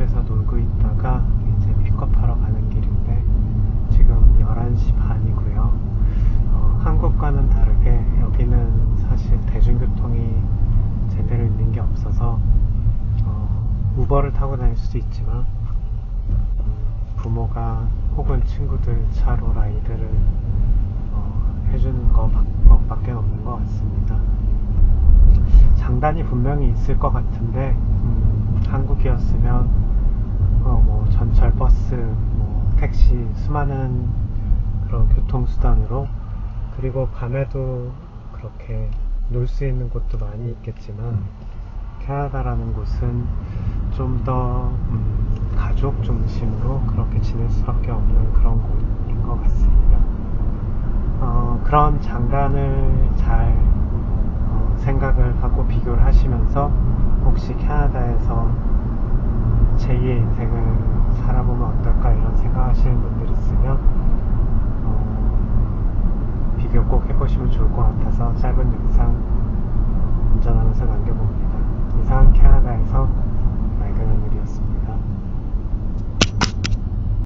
집에서 놀고 있다가 이제 픽업하러 가는 길인데 지금 11시 반이고요. 어, 한국과는 다르게 여기는 사실 대중교통이 제대로 있는 게 없어서 어, 우버를 타고 다닐 수도 있지만 음, 부모가 혹은 친구들 차로 라이드를 어, 해주는 거 밖에 없는 것 같습니다. 장단이 분명히 있을 것 같은데 음, 한국이었으면 어, 뭐 전철, 버스, 뭐 택시 수많은 그런 교통수단으로 그리고 밤에도 그렇게 놀 수 있는 곳도 많이 있겠지만 캐나다라는 곳은 좀더 음, 가족 중심으로 그렇게 지낼 수밖에 없는 그런 곳인 것 같습니다. 어, 그런 장단을 잘 어, 생각을 하고 비교를 하시면서 혹시 캐나다에서 제2의 인생을 살아보면 어떨까 이런 생각하시는 분들 있으면 어, 비교 꼭 해보시면 좋을 것 같아서 짧은 영상 운전하면서 남겨봅니다. 이상 캐나다에서